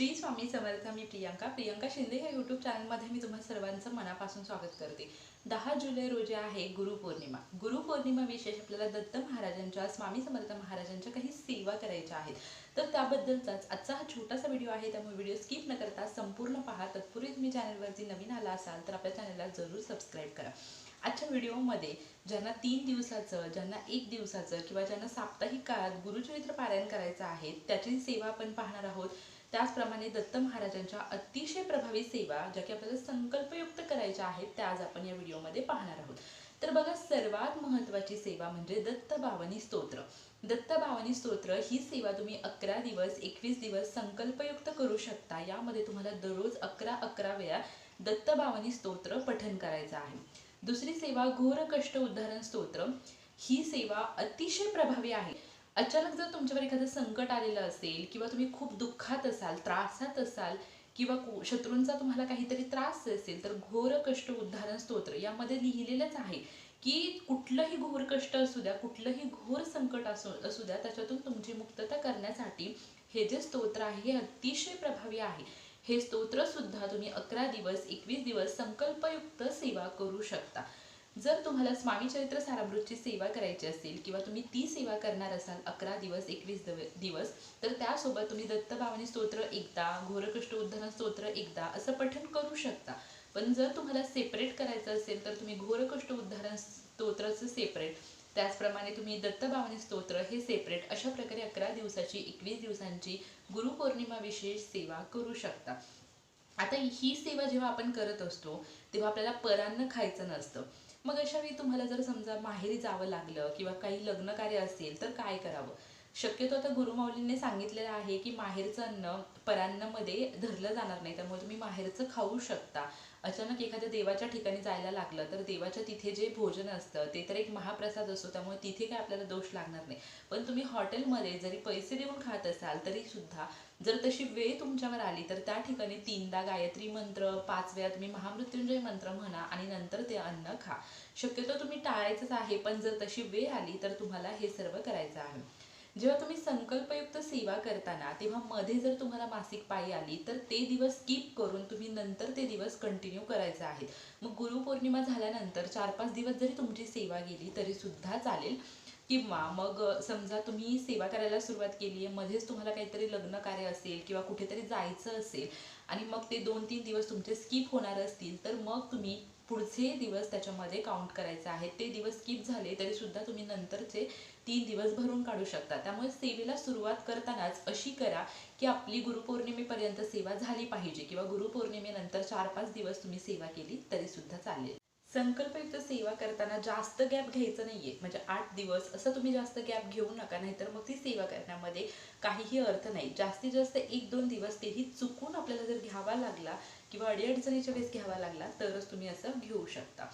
श्री स्वामी समर्थ मी प्रियांका. प्रियांका शिंदे या यूट्यूब चॅनलमध्ये मी तुम्हा सर्वांचं मनापासून स्वागत करते. दहा जुलै रोजी आहे गुरुपौर्णिमा गुरुपौर्णिमा विशेष आपल्याला दत्त महाराजांच्या स्वामी समर्थ महाराजांच्या काही सेवा करायच्या आहेत. तर त्याबद्दलचाच आजचा हा छोटासा व्हिडिओ आहे. त्यामुळे व्हिडिओ स्किप न करता संपूर्ण पहा. तत्पूर्वी तुम्ही चॅनलवरती नवीन आला असाल तर आपल्या चॅनलला जरूर सबस्क्राईब करा. आजच्या व्हिडिओमध्ये ज्यांना तीन दिवसाचं ज्यांना एक दिवसाचं किंवा ज्यांना साप्ताहिक काळात गुरुचरित्र पारायण करायचं आहे त्याची सेवा आपण पाहणार आहोत. त्याचप्रमाणे दत्त महाराजांच्या अतिशय प्रभावी सेवा ज्या की आपल्याला संकल्पयुक्त करायच्या आहेत त्या आज आपण या व्हिडिओमध्ये पाहणार आहोत. तर बघा सर्वात महत्त्वाची सेवा म्हणजे दत्त भावनी स्तोत्र. दत्त भावनी स्तोत्र ही सेवा तुम्ही अकरा दिवस एकवीस दिवस संकल्पयुक्त करू शकता. यामध्ये तुम्हाला दररोज अकरा अकरा वेळा दत्त भावनी स्तोत्र पठन करायचं आहे. दुसरी सेवा घोर कष्ट उद्धारण स्तोत्र. ही सेवा अतिशय प्रभावी आहे. अचानक जर तुमच्यावर एखादं संकट आलेलं असेल किंवा तुम्ही खूप दुःखात असाल त्रासात असाल किंवा शत्रूंचा तुम्हाला काहीतरी त्रास असेल तर घोर कष्ट उद्धारण स्तोत्र यामध्ये लिहिलेलंच आहे की कुठलंही घोर कष्ट असू द्या कुठलंही घोर संकट असू असू द्या त्याच्यातून तुमची मुक्तता करण्यासाठी हे जे स्तोत्र आहे हे अतिशय प्रभावी आहे. हे स्तोत्र सुद्धा तुम्ही अकरा दिवस एकवीस दिवस संकल्पयुक्त सेवा करू शकता. जर तुम्हाला स्वामी चरित्र सारामृतची सेवा करायची असेल किंवा तुम्ही ती सेवा करणार असाल अकरा दिवस एकवीस दिवस तर त्यासोबत तुम्ही दत्तभावनी स्तोत्र एकदा घोरकृष्ण उद्धरण स्तोत्र एकदा असं पठण करू शकता. पण जर तुम्हाला सेपरेट करायचं असेल तर तुम्ही घोरकष्ट उद्धारण स्तोत्राचं सेपरेट त्याचप्रमाणे तुम्ही दत्तभावनी स्तोत्र हे सेपरेट अशा प्रकारे अकरा दिवसाची एकवीस दिवसांची गुरुपौर्णिमा विशेष सेवा करू शकता. आता ही सेवा जेव्हा आपण करत असतो तेव्हा आपल्याला परान्न खायचं नसतं. मग अशा वेळी तुम्हाला जर समजा माहेरी जावं लागलं किंवा काही लग्न कार्य असेल तर काय करावं? शक्यतो आता गुरुमाऊलींनी सांगितलेलं आहे की माहेरचं अन्न परान्नामध्ये धरलं जाणार नाही त्यामुळे तुम्ही माहेरचं खाऊ शकता. अचानक एखाद्या देवाच्या ठिकाणी जायला लागलं तर देवाच्या तिथे जे भोजन असतं ते तर एक महाप्रसाद असतो त्यामुळे तिथे काय आपल्याला दोष लागणार नाही. पण तुम्ही हॉटेलमध्ये जरी पैसे देऊन खात असाल तरी सुद्धा जर तशी वेळ तुमच्यावर आली तर त्या ठिकाणी तीनदा गायत्री मंत्र पाच वेळा तुम्ही महामृत्युंजय मंत्र म्हणा आणि नंतर ते अन्न खा. शक्यतो तुम्ही टाळायचंच आहे पण जर तशी वेळ आली तर तुम्हाला हे सर्व करायचं आहे. जेव्हा तुम्ही संकल्पयुक्त सेवा करताना तेव्हा मध्ये जर तुम्हाला मासिक पाळी आली तर ते दिवस स्किप करून तुम्ही नंतर ते दिवस कंटिन्यू करायचे आहेत मग गुरुपौर्णिमा झाल्यानंतर चार पाच दिवस जरी तुमची सेवा गेली तरी सुद्धा चालेल. किंवा मग समजा तुम्ही सेवा करायला सुरुवात केली आहे मध्येच तुम्हाला काहीतरी लग्न कार्य असेल किंवा कुठेतरी जायचं असेल आणि मग ते दोन तीन दिवस तुमचे स्किप होणार असतील तर मग तुम्ही पुढचे दिवस त्याच्यामध्ये काउंट करायचे आहेत ते दिवस स्किप झाले तरी सुद्धा तुम्ही नंतरचे तीन दिवस भरून काढू शकता. त्यामुळे सेवेला सुरुवात करतानाच अशी करा की आपली गुरुपौर्णिमेपर्यंत सेवा झाली पाहिजे किंवा गुरुपौर्णिमेनंतर चार पाच दिवस तुम्ही सेवा केली तरी सुद्धा चालेल. संकल्पयुक्त सेवा करताना जास्त गॅप घ्यायचं नाहीये. म्हणजे आठ दिवस असं तुम्ही जास्त गॅप घेऊ नका नाहीतर मग ती सेवा करण्यामध्ये काहीही अर्थ नाही. जास्तीत जास्त एक दोन दिवस तेही चुकून आपल्याला जर घ्यावा लागला किंवा अडीअडचणीच्या वेळेस घ्यावा लागला तरच तुम्ही असं घेऊ शकता.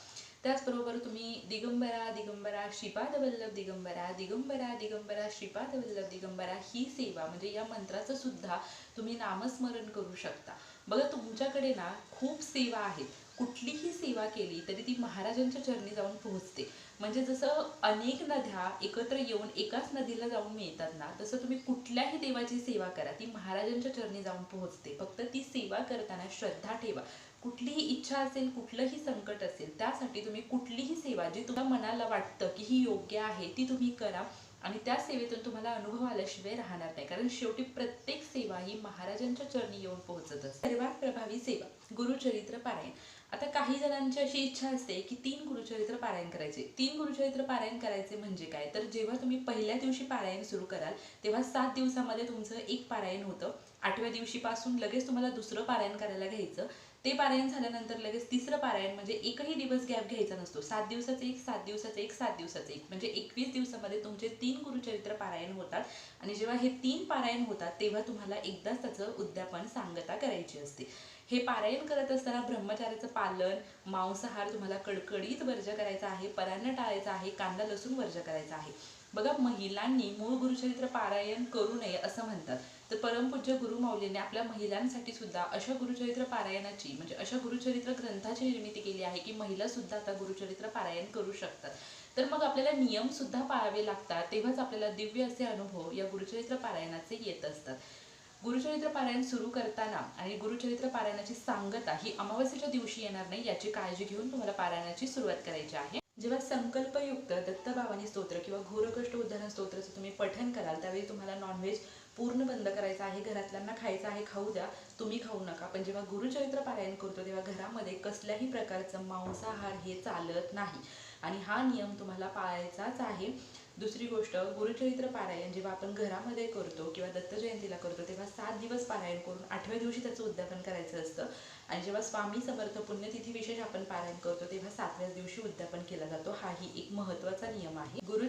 त्याचबरोबर तुम्ही दिगंबरा दिगंबरा श्रीपाद वल्लभ दिगंबरा दिगंबरा दिगंबरा श्रीपाद वल्लभ दिगंबरा ही सेवा म्हणजे या मंत्राचं सुद्धा तुम्ही नामस्मरण करू शकता. बघा तुमच्याकडे ना खूप सेवा आहेत. कुठलीही सेवा केली तरी ती महाराजांच्या चरणी जाऊन पोहोचते. म्हणजे जसं अनेक नद्या एकत्र येऊन एकाच नदीला जाऊन मिळतात ना तसं तुम्ही कुठल्याही देवाची सेवा करा ती महाराजांच्या चरणी जाऊन पोहोचते. फक्त ती सेवा करताना श्रद्धा ठेवा. कुठलीही इच्छा असेल कुठलंही संकट असेल त्यासाठी तुम्ही कुठलीही सेवा जी तुम्हाला मनाला वाटतं की ही योग्य आहे ती तुम्ही करा आणि त्या सेवेतून तुम्हाला अनुभव आल्याशिवाय राहणार नाही. कारण शेवटी प्रत्येक सेवा ही महाराजांच्या चरणी येऊन पोहोचत असते. सर्वात प्रभावी सेवा गुरुचरित्र पारायण. आता काही जणांची अशी इच्छा असते की तीन गुरुचरित्र पारायण करायचे. तीन गुरुचरित्र पारायण करायचे म्हणजे काय? तर जेव्हा तुम्ही पहिल्या दिवशी पारायण सुरू कराल तेव्हा सात दिवसामध्ये तुमचं एक पारायण होतं. आठव्या दिवशीपासून लगेच तुम्हाला दुसरं पारायण करायला घ्यायचं. ते पारायण झाल्यानंतर लगेच तिसरं पारायण म्हणजे एकही दिवस गॅप घ्यायचा नसतो. सात दिवसाचं एक सात दिवसाचं एक सात दिवसाचं एक. म्हणजे एकवीस दिवसामध्ये तुमचे तीन गुरुचरित्र पारायण होतात. आणि जेव्हा हे तीन पारायण होतात तेव्हा तुम्हाला एकदाच त्याचं उद्यापन सांगता करायची असते. हे पारायण करत असताना ब्रह्मचार्याचं पालन मांसाहार तुम्हाला कडकडीत वर्ज करायचा आहे परान्न टाळायचा आहे कांदा लसूण वर्ज करायचा आहे. बघा महिलांनी मूळ गुरुचरित्र पारायण करू नये असं म्हणतात. तर परमपूज्य गुरुमाऊलीने आपल्या महिलांसाठी सुद्धा अशा गुरुचरित्र पारायणाची म्हणजे अशा गुरुचरित्र ग्रंथाची निर्मिती केली आहे की महिला सुद्धा आता गुरुचरित्र पारायण करू शकतात. तर मग आपल्याला नियम सुद्धा पाळावे लागतात तेव्हाच आपल्याला दिव्य असे अनुभव या गुरुचरित्र पारायणाचे येत असतात. गुरुचरित्र पारायण सुरू करताना आणि गुरुचरित्र पारायणाची सांगता ही अमावस्येच्या दिवशी येणार नाही याची काळजी घेऊन तुम्हाला पारायणाची सुरुवात करायची आहे. जेव्हा संकल्पयुक्त दत्तभावानी स्तोत्र किंवा घोरकष्ट उद्धारण स्तोत्राचं तुम्ही पठन कराल त्यावेळी तुम्हाला नॉनव्हेज पूर्ण बंद करायचं आहे घरातल्यांना खायचं आहे खाऊ द्या. तुम्ही खाऊ नका. पण जेव्हा गुरुचरित्र पारायण करतो तेव्हा घरामध्ये कसल्याही प्रकारचं मांसाहार हे चालत नाही. आणि हा नियम तुम्हाला पाळायचाच आहे. दुसरी गोष्ट गुरुचरित्र पारायण जेव्हा आपण घरामध्ये करतो किंवा दत्त जयंतीला करतो तेव्हा सात दिवस पारायण करून आठव्या दिवशी त्याचं उद्यापन करायचं असतं. आणि जेव्हा स्वामी समर्थ पुण्यतिथी विशेष आपण पारायण करतो तेव्हा सातव्याच दिवशी उद्यापन केला जातो. हाही एक महत्त्वाचा नियम आहे. गुरु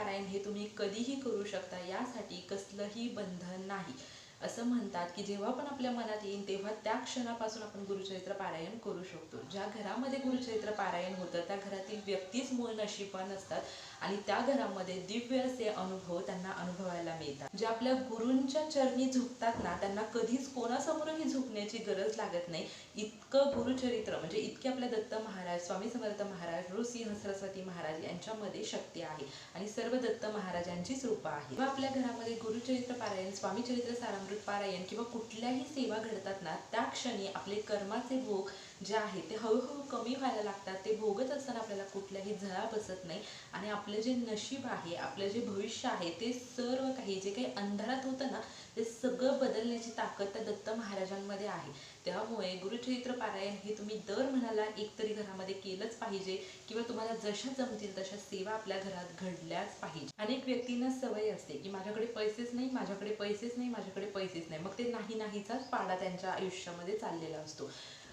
पारायण हे तुम्ही कधीही करू शकता यासाठी कसलंही बंधन नाही. असं म्हणतात की जेव्हा पण आपल्या मनात येईल तेव्हा त्या क्षणापासून आपण गुरुचरित्र पारायण करू शकतो. ज्या घरामध्ये गुरुचरित्र पारायण होतं त्या घरातील व्यक्तीच मूळ नशीबवान असतात आणि त्या घरामध्ये दिव्य असे अनुभव त्यांना अनुभवायला मिळतात. जे आपल्या गुरूंच्या चरणी झुकतात ना त्यांना कधीच कोणासमोरही झुकण्याची गरज लागत नाही. इतकं गुरुचरित्र म्हणजे इतके आपल्या दत्त महाराज स्वामी समर्थ महाराज नृसिंह सरस्वती महाराज यांच्यामध्ये शक्ती आहे. आणि सर्व दत्त महाराजांचीच रूपं आहे आपल्या घरामध्ये गुरुचरित्र पारायण स्वामी चरित्र अमृत पारायण किंवा कुठल्याही सेवा घडतात ना त्या क्षणी आपले कर्माचे भोग जे आहे ते हळूहळू कमी व्हायला लागतात. ते भोगत असताना आपल्याला कुठल्याही झळा बसत नाही. आणि आपलं जे नशीब आहे आपलं जे भविष्य आहे ते सर्व काही जे काही अंधारात होतं ना ते सगळं बदलण्याची ताकद त्या दत्त महाराजांमध्ये आहे. त्यामुळे गुरुचरित्र पारायण हे तुम्ही दर म्हणाला एक तरी घरामध्ये केलंच पाहिजे किंवा तुम्हाला जशा जमतील तशा सेवा आपल्या घरात घडल्याच पाहिजे. अनेक व्यक्तींना सवय असते की माझ्याकडे पैसेच नाही माझ्याकडे पैसेच नाही माझ्याकडे पैसेच नाही. मग ते नाही नाहीचाच पाडा त्यांच्या आयुष्यामध्ये चाललेला असतो.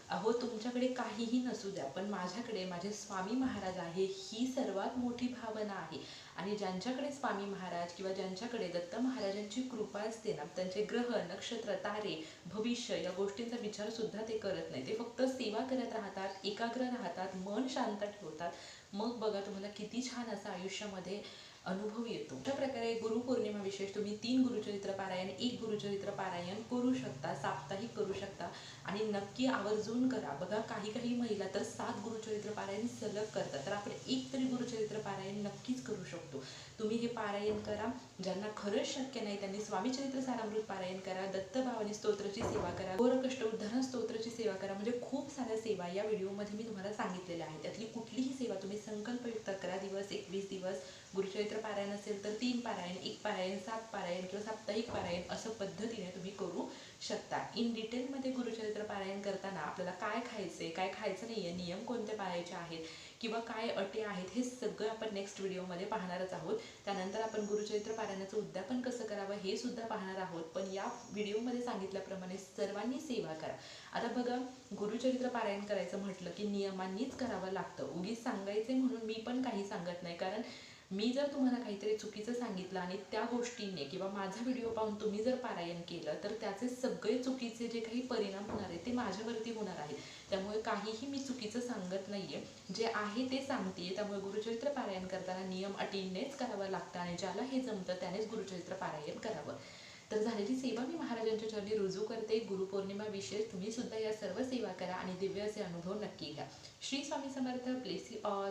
अहो तुमच्याकडे काहीही नसू द्या पण माझ्याकडे माझे स्वामी महाराज आहे ही सर्वात मोठी भावना आहे. आणि ज्यांच्याकडे स्वामी महाराज किंवा ज्यांच्याकडे दत्त महाराजांची कृपा असते ना त्यांचे ग्रह नक्षत्र तारे भविष्य या गोष्टींचा विचार सुद्धा ते करत नाही. ते फक्त सेवा करत राहतात एकाग्र राहतात मन शांत ठेवतात. मग बघा तुम्हाला किती छान असं आयुष्यामध्ये अनुभव येतो. अशा प्रकारे गुरुपौर्णिमा विशेष तुम्ही तीन गुरुचरित्र पारायण एक गुरुचरित्र पारायण करू शकता साप्ताहिक करू शकता आणि नक्की आवर्जून करा. बघा काही काही महिला तर सात गुरुचरित्र पारायण सलग करतात. तर आपण एक तरी गुरुचरित्र पारायण नक्कीच करू शकतो. तुम्ही हे पारायण करा. ज्यांना खरंच शक्य नाही त्यांनी स्वामीचरित्र सारामृत पारायण करा. दत्तभावानी स्तोत्राची सेवा करा. गोरकष्ट उद्धारण स्तोत्राची सेवा करा. म्हणजे खूप साऱ्या सेवा या व्हिडिओमध्ये मी तुम्हाला सांगितलेल्या आहेत. त्यातली कुठलीही सेवा तुम्ही संकल्पयुक्त करा. दिवस एकवीस दिवस चैत्र पारायण असेल तर तीन पारायण एक पारायण सात पारायण किंवा साप्ताहिक पारायण असं पद्धतीने तुम्ही करू शकता. इन डिटेलमध्ये गुरुचरित्र पारायण करताना आपल्याला काय खायचे काय खायचं नाहीये नियम कोणते पाळायचे आहेत किंवा काय अटी आहेत हे सगळं आपण नेक्स्ट व्हिडिओमध्ये पाहणारच आहोत. त्यानंतर आपण गुरुचरित्र पारायणाचं उद्यापन कसं करावं हे सुद्धा पाहणार आहोत. पण या व्हिडिओमध्ये सांगितल्याप्रमाणे सर्वांनी सेवा करा. आता बघा गुरुचरित्र पारायण करायचं म्हटलं की नियमांनीच करावं लागतं. उगीच सांगायचे म्हणून मी पण काही सांगत नाही. कारण मी जर तुम्हाला काहीतरी चुकीचं सांगितलं आणि त्या गोष्टीने किंवा माझा व्हिडिओ पाहून तुम्ही जर पारायण केलं तर त्याचे सगळे चुकीचे जे काही परिणाम होणार आहेत ते माझ्यावरती होणार आहेत. त्यामुळे काहीही मी चुकीचं सांगत नाहीये. जे आहे ते सांगते त्यामुळे गुरुचरित्र पारायण करताना नियम अटीनेच करावं लागतं आणि ज्याला हे जमतं त्यानेच गुरुचरित्र पारायण करावं. तर झालेली सेवा मी महाराजांच्या चरणी रुजू करते. गुरुपौर्णिमा विशेष तुम्ही सुद्धा या सर्व सेवा करा आणि दिव्य असे अनुभव नक्की घ्या. श्री स्वामी समर्थ. प्लेसी ऑल